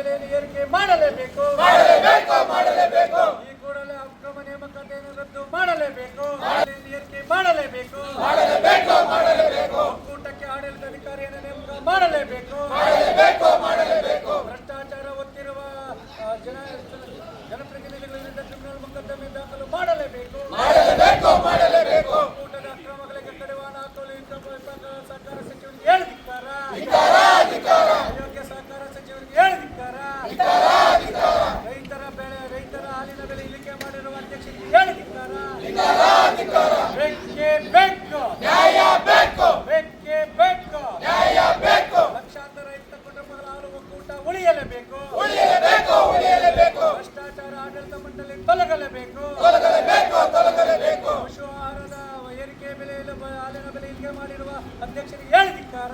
ಬೆಲೆಯಲ್ಲಿ ಏರಿಕೆ ಮಾಡಲೇಬೇಕು. ಮಾಡಲೇಬೇಕು ಮಾಡಲೇಬೇಕು. ಈ ಕೂಡಲೇ ಅಕ್ರಮ ನೇಮಕಾತಿಯನ್ನು ರದ್ದು ಮಾಡಲೇಬೇಕು. ಏರಿಕೆ ಮಾಡಲೇಬೇಕು. ಮಾಡಲೇಬೇಕು ಮಾಡಲೇಬೇಕು. ಒಕ್ಕೂಟಕ್ಕೆ ಆಡಳಿತಾಧಿಕಾರಿಯನ್ನು ನೇಮಕ ಮಾಡಲೇಬೇಕು. ಮಾಡಲೇಬೇಕು ಮಾಡಲೇಬೇಕು. ಭ್ರಷ್ಟಾಚಾರ ಒತ್ತಿರುವ ಜನ ಜನಪ್ರತಿನಿಧಿಗಳಿಂದ ಕ್ರಿಮಿನಲ್ ಮೊಕದ್ದಮೆ ದಾಖಲು ಮಾಡಲೇಬೇಕು. ಮಾಡಲೇಬೇಕು ಮಾಡಲೇಬೇಕು. ಒಕ್ಕೂಟದ ಅಕ್ರಮ ಒಕ್ಕೂಟ ಉಳಿಯಲೇಬೇಕು ಭ್ರಷ್ಟಾಚಾರ ಆಡಳಿತ ಮಂಡಳಿ ತೊಲಗಲೇಬೇಕು. ಪಶು ಆಹಾರದ ಏರಿಕೆ ಬೆಲೆ ಹಾಲಿನ ಬೆಲೆ ಇಳಿಕೆ ಮಾಡಿರುವ ಅಧ್ಯಕ್ಷರಿಗೆ ಹೇಳಿದಿಕ್ಕಾರ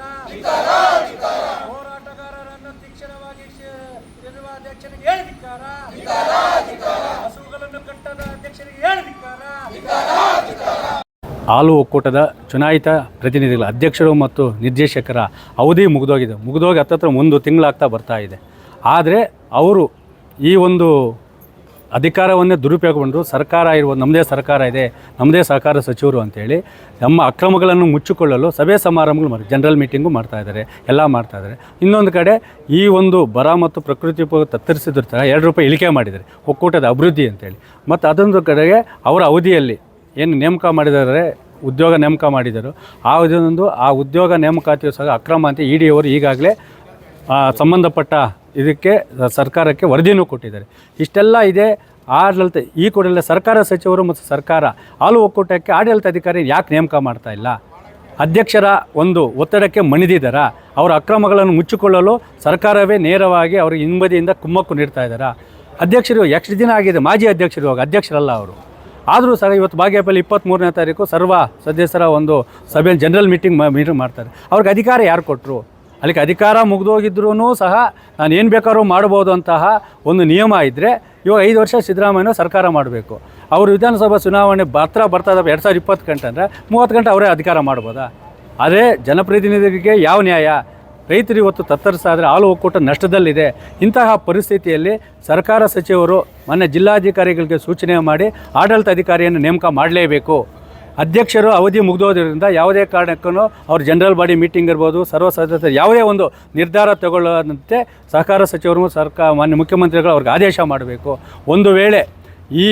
ಹೋರಾಟಗಾರರನ್ನು ತೀಕ್ಷಣವಾಗಿ ಇರುವ ಅಧ್ಯಕ್ಷರಿಗೆ ಹೇಳಿದಿಕ್ಕಾರ ಹಸುಗಳನ್ನು ಕಟ್ಟದ ಅಧ್ಯಕ್ಷರಿಗೆ ಹೇಳಿದಿಕ್ಕಾರ ಹಾಲು ಒಕ್ಕೂಟದ ಚುನಾಯಿತ ಪ್ರತಿನಿಧಿಗಳ ಅಧ್ಯಕ್ಷರು ಮತ್ತು ನಿರ್ದೇಶಕರ ಅವಧಿ ಮುಗಿದೋಗಿದೆ. ಮುಗಿದೋಗಿ ಹತ್ತತ್ರ ಒಂದು ತಿಂಗಳಾಗ್ತಾ ಬರ್ತಾ ಇದೆ. ಆದರೆ ಅವರು ಈ ಒಂದು ಅಧಿಕಾರವನ್ನೇ ದುರುಪಯೋಗಗೊಂಡು ಸರ್ಕಾರ ಇರುವ ನಮ್ಮದೇ ಸರ್ಕಾರ ಇದೆ ನಮ್ಮದೇ ಸಹಕಾರ ಸಚಿವರು ಅಂತೇಳಿ ನಮ್ಮ ಅಕ್ರಮಗಳನ್ನು ಮುಚ್ಚಿಕೊಳ್ಳಲು ಸಭೆ ಸಮಾರಂಭಗಳು ಮಾಡಿ ಜನರಲ್ ಮೀಟಿಂಗು ಮಾಡ್ತಾ ಇದ್ದಾರೆ, ಎಲ್ಲ ಮಾಡ್ತಾ ಇದ್ದಾರೆ. ಇನ್ನೊಂದು ಕಡೆ ಈ ಒಂದು ಬರ ಮತ್ತು ಪ್ರಕೃತಿ ತತ್ತರಿಸಿದ್ರ ಎರಡು ರೂಪಾಯಿ ಇಳಿಕೆ ಮಾಡಿದ್ದಾರೆ, ಒಕ್ಕೂಟದ ಅಭಿವೃದ್ಧಿ ಅಂತೇಳಿ. ಮತ್ತು ಅದೊಂದು ಕಡೆಗೆ ಅವರ ಅವಧಿಯಲ್ಲಿ ಏನು ನೇಮಕ ಮಾಡಿದ್ದಾರೆ, ಉದ್ಯೋಗ ನೇಮಕ ಮಾಡಿದರು ಆ ಇದೊಂದು ಆ ಉದ್ಯೋಗ ನೇಮಕಾತಿಯು ಸಹ ಅಕ್ರಮ ಅಂತ ಇ ಡಿ ಅವರು ಈಗಾಗಲೇ ಸಂಬಂಧಪಟ್ಟ ಇದಕ್ಕೆ ಸರ್ಕಾರಕ್ಕೆ ವರದಿನೂ ಕೊಟ್ಟಿದ್ದಾರೆ. ಇಷ್ಟೆಲ್ಲ ಇದೆ. ಆಡಳಿತ, ಈ ಕೂಡಲೇ ಸರ್ಕಾರ ಸಚಿವರು ಮತ್ತು ಸರ್ಕಾರ ಹಾಲು ಒಕ್ಕೂಟಕ್ಕೆ ಆಡಳಿತಾಧಿಕಾರಿ ಯಾಕೆ ನೇಮಕ ಮಾಡ್ತಾ ಇಲ್ಲ? ಅಧ್ಯಕ್ಷರ ಒಂದು ಒತ್ತಡಕ್ಕೆ ಮಣಿದಿದ್ದಾರಾ? ಅವರ ಅಕ್ರಮಗಳನ್ನು ಮುಚ್ಚಿಕೊಳ್ಳಲು ಸರ್ಕಾರವೇ ನೇರವಾಗಿ ಅವರಿಗೆ ಹಿಂಬದಿಯಿಂದ ಕುಮ್ಮಕ್ಕು ನೀಡ್ತಾ ಇದ್ದಾರಾ? ಅಧ್ಯಕ್ಷರು ಎಷ್ಟು ದಿನ ಆಗಿದೆ? ಮಾಜಿ ಅಧ್ಯಕ್ಷರು ಇವಾಗ ಅಧ್ಯಕ್ಷರಲ್ಲ ಅವರು. ಆದರೂ ಸಹ ಇವತ್ತು ಬಾಗೇಪಲ್ಲಿ ಇಪ್ಪತ್ತ್ಮೂರನೇ ತಾರೀಕು ಸರ್ವ ಸದಸ್ಯರ ಒಂದು ಸಭೆಯಲ್ಲಿ ಜನರಲ್ ಮೀಟಿಂಗ್ ಮೀಟಿಂಗ್ ಮಾಡ್ತಾರೆ. ಅವ್ರಿಗೆ ಅಧಿಕಾರ ಯಾರು ಕೊಟ್ಟರು ಅಲ್ಲಿಗೆ ಅಧಿಕಾರ ಮುಗಿದೋಗಿದ್ರೂ ಸಹ ನಾನು ಏನು ಬೇಕಾದ್ರೂ ಮಾಡ್ಬೋದು ಅಂತಹ ಒಂದು ನಿಯಮ ಇದ್ದರೆ ಇವಾಗ ಐದು ವರ್ಷ ಸಿದ್ದರಾಮಯ್ಯ ಸರ್ಕಾರ ಮಾಡಬೇಕು. ಅವರು ವಿಧಾನಸಭಾ ಚುನಾವಣೆ ಬರ್ತಾ ಇದ್ದಾವೆ ಎರಡು ಸಾವಿರದ ಇಪ್ಪತ್ತು ಗಂಟೆ ಅಂದರೆ ಮೂವತ್ತು ಗಂಟೆ ಅವರೇ ಅಧಿಕಾರ ಮಾಡ್ಬೋದಾ? ಅದೇ ಜನಪ್ರತಿನಿಧಿಗಳಿಗೆ ಯಾವ ನ್ಯಾಯ? ರೈತರು ಇವತ್ತು ತತ್ತರಿಸಾದರೆ ಹಾಲು ಒಕ್ಕೂಟ ನಷ್ಟದಲ್ಲಿದೆ. ಇಂತಹ ಪರಿಸ್ಥಿತಿಯಲ್ಲಿ ಸರ್ಕಾರ ಸಚಿವರು ಮೊನ್ನೆ ಜಿಲ್ಲಾಧಿಕಾರಿಗಳಿಗೆ ಸೂಚನೆ ಮಾಡಿ ಆಡಳಿತ ಅಧಿಕಾರಿಯನ್ನು ನೇಮಕ ಮಾಡಲೇಬೇಕು. ಅಧ್ಯಕ್ಷರು ಅವಧಿ ಮುಗಿದೋದ್ರಿಂದ ಯಾವುದೇ ಕಾರಣಕ್ಕೂ ಅವ್ರ ಜನರಲ್ ಬಾಡಿ ಮೀಟಿಂಗ್ ಇರ್ಬೋದು, ಸರ್ವ ಸದಸ್ಯರು ಯಾವುದೇ ಒಂದು ನಿರ್ಧಾರ ತಗೊಳ್ಳದಂತೆ ಸಹಕಾರ ಸಚಿವರು ಸರ್ಕಾರ ಮಾನ್ಯ ಮುಖ್ಯಮಂತ್ರಿಗಳು ಅವ್ರಿಗೆ ಆದೇಶ ಮಾಡಬೇಕು. ಒಂದು ವೇಳೆ ಈ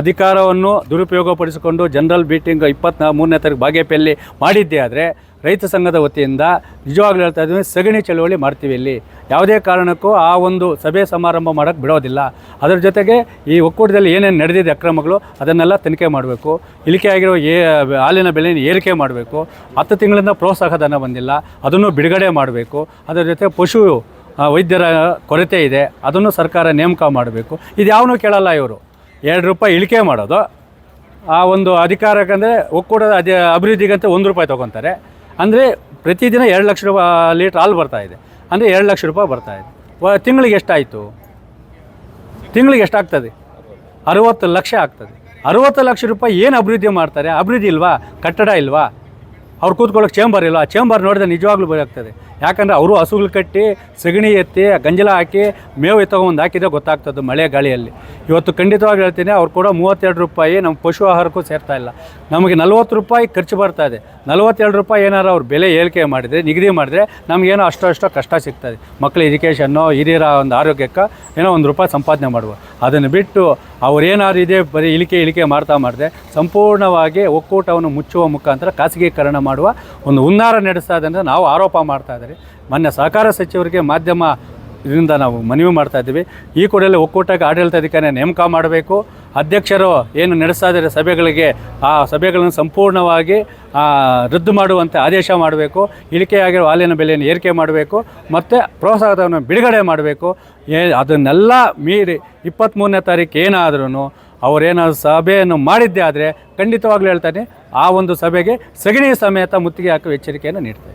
ಅಧಿಕಾರವನ್ನು ದುರುಪಯೋಗಪಡಿಸಿಕೊಂಡು ಜನರಲ್ ಮೀಟಿಂಗ್ ಇಪ್ಪತ್ನಾ ಮೂರನೇ ತಾರೀಕು ಬಾಗೇಪಲ್ಲಿ ಮಾಡಿದ್ದೇ ಆದರೆ ರೈತ ಸಂಘದ ವತಿಯಿಂದ ನಿಜವಾಗ್ಲೂ ಹೇಳ್ತಾ ಇದ್ದೀವಿ ಸಗಣಿ ಚಳವಳಿ ಮಾಡ್ತೀವಿ ಇಲ್ಲಿ. ಯಾವುದೇ ಕಾರಣಕ್ಕೂ ಆ ಒಂದು ಸಭೆ ಸಮಾರಂಭ ಮಾಡೋಕ್ಕೆ ಬಿಡೋದಿಲ್ಲ. ಅದರ ಜೊತೆಗೆ ಈ ಒಕ್ಕೂಟದಲ್ಲಿ ಏನೇನು ನಡೆದಿದೆ ಅಕ್ರಮಗಳು, ಅದನ್ನೆಲ್ಲ ತನಿಖೆ ಮಾಡಬೇಕು. ಇಳಿಕೆ ಆಗಿರೋ ಏ ಹಾಲಿನ ಬೆಲೆಯನ್ನು ಏರಿಕೆ ಮಾಡಬೇಕು. ಹತ್ತು ತಿಂಗಳಿಂದ ಪ್ರೋತ್ಸಾಹ ಧನ ಬಂದಿಲ್ಲ. ಅದನ್ನು ಬಿಡುಗಡೆ ಮಾಡಬೇಕು. ಅದರ ಜೊತೆ ಪಶು ವೈದ್ಯರ ಕೊರತೆ ಇದೆ. ಅದನ್ನು ಸರ್ಕಾರ ನೇಮಕ ಮಾಡಬೇಕು. ಇದು ಯಾವನೂ ಕೇಳಲ್ಲ ಇವರು. ಎರಡು ರೂಪಾಯಿ ಇಳಿಕೆ ಮಾಡೋದು. ಆ ಒಂದು ಅಧಿಕಾರಕ್ಕಂದರೆ ಒಕ್ಕೂಟದ ಅಧಿ, ಅಭಿವೃದ್ಧಿಗಂತ ಒಂದು ರೂಪಾಯಿ ತೊಗೊತಾರೆ. ಅಂದರೆ ಪ್ರತಿದಿನ ಎರಡು ಲಕ್ಷ ರೂಪಾಯಿ ಲೀಟ್ರ್ ಹಾಲು ಬರ್ತಾಯಿದೆ ಅಂದರೆ ಎರಡು ಲಕ್ಷ ರೂಪಾಯಿ ಬರ್ತಾ ಇದೆ. ವ, ತಿಂಗಳಿಗೆ ಎಷ್ಟಾಯಿತು? ತಿಂಗಳಿಗೆ ಎಷ್ಟಾಗ್ತದೆ? ಅರುವತ್ತು ಲಕ್ಷ ಆಗ್ತದೆ. ಅರುವತ್ತು ಲಕ್ಷ ರೂಪಾಯಿ ಏನು ಅಭಿವೃದ್ಧಿ ಮಾಡ್ತಾರೆ? ಅಭಿವೃದ್ಧಿ ಇಲ್ವಾ? ಕಟ್ಟಡ ಇಲ್ವಾ? ಅವ್ರು ಕೂತ್ಕೊಳ್ಳೋಕೆ ಚೇಂಬರ್ ಇಲ್ವಾ? ಚೇಂಬರ್ ನೋಡಿದ್ರೆ ನಿಜವಾಗ್ಲೂ ಬೇಕಾಗ್ತದೆ ಯಾಕಂದರೆ ಅವರು ಹಸುಗಳು ಕಟ್ಟಿ ಸಗಣಿ ಎತ್ತಿ, ಗಂಜಲ ಹಾಕಿ ಮೇವು ಎತ್ತಗೊಂಡು ಹಾಕಿದ್ರೆ ಗೊತ್ತಾಗ್ತದೆ ಮಳೆ ಗಾಳಿಯಲ್ಲಿ. ಇವತ್ತು ಖಂಡಿತವಾಗಿ ಹೇಳ್ತೀನಿ, ಅವ್ರು ಕೂಡ ಮೂವತ್ತೆರಡು ರೂಪಾಯಿ ನಮ್ಮ ಪಶು ಆಹಾರಕ್ಕೂ ಸೇರ್ತಾ ಇಲ್ಲ. ನಮಗೆ ನಲ್ವತ್ತು ರೂಪಾಯಿ ಖರ್ಚು ಬರ್ತಾ ಇದೆ. ನಲ್ವತ್ತೆರಡು ರೂಪಾಯಿ ಏನಾರು ಅವ್ರು ಬೆಲೆ ಏರಿಕೆ ಮಾಡಿದರೆ, ನಿಗದಿ ಮಾಡಿದ್ರೆ ನಮಗೇನೋ ಅಷ್ಟೋ ಅಷ್ಟೋ ಕಷ್ಟ ಸಿಗ್ತದೆ ಮಕ್ಕಳ ಎಜುಕೇಷನ್ನು ಹಿರಿಯರ ಒಂದು ಆರೋಗ್ಯಕ್ಕೆ ಏನೋ ಒಂದು ರೂಪಾಯಿ ಸಂಪಾದನೆ ಮಾಡುವ. ಅದನ್ನು ಬಿಟ್ಟು ಅವ್ರೇನಾದ್ರು ಇದೆ, ಬರೀ ಇಳಿಕೆ ಇಳಿಕೆ ಮಾಡ್ತಾ ಮಾಡಿದೆ, ಸಂಪೂರ್ಣವಾಗಿ ಒಕ್ಕೂಟವನ್ನು ಮುಚ್ಚುವ ಮುಖಾಂತರ ಖಾಸಗೀಕರಣ ಮಾಡುವ ಒಂದು ಹುನ್ನಾರ ನಡೆಸ್ತಾ ಇದೆ ಅಂತ ನಾವು ಆರೋಪ ಮಾಡ್ತಾ ಇದ್ದೀವಿ ಮೊನ್ನೆ ಸಹಕಾರ ಸಚಿವರಿಗೆ ಮಾಧ್ಯಮ ಇದರಿಂದ ನಾವು ಮನವಿ ಮಾಡ್ತಾ ಇದ್ದೀವಿ. ಈ ಕೂಡಲೇ ಒಕ್ಕೂಟಕ್ಕೆ ಆಡಳಿತಾಧಿಕಾರಿ ನೇಮಕ ಮಾಡಬೇಕು. ಅಧ್ಯಕ್ಷರು ಏನು ನಡೆಸ್ತಾ ಇದ್ದಾರೆ ಸಭೆಗಳಿಗೆ, ಆ ಸಭೆಗಳನ್ನು ಸಂಪೂರ್ಣವಾಗಿ ರದ್ದು ಮಾಡುವಂತೆ ಆದೇಶ ಮಾಡಬೇಕು. ಇಳಿಕೆಯಾಗಿರೋ ಹಾಲಿನ ಬೆಲೆಯನ್ನು ಏರಿಕೆ ಮಾಡಬೇಕು. ಮತ್ತು ಪ್ರೋತ್ಸಾಹವನ್ನು ಬಿಡುಗಡೆ ಮಾಡಬೇಕು. ಏ, ಅದನ್ನೆಲ್ಲ ಮೀರಿ ಇಪ್ಪತ್ತ್ಮೂರನೇ ತಾರೀಕು ಏನಾದ್ರೂ ಅವರೇನಾದ್ರು ಸಭೆಯನ್ನು ಮಾಡಿದ್ದೇ ಆದರೆ ಖಂಡಿತವಾಗ್ಲೂ ಹೇಳ್ತಾನೆ, ಆ ಒಂದು ಸಭೆಗೆ ಸಗಣಿ ಸಮೇತ ಮುತ್ತಿಗೆ ಹಾಕುವ ಎಚ್ಚರಿಕೆಯನ್ನು ನೀಡ್ತಾರೆ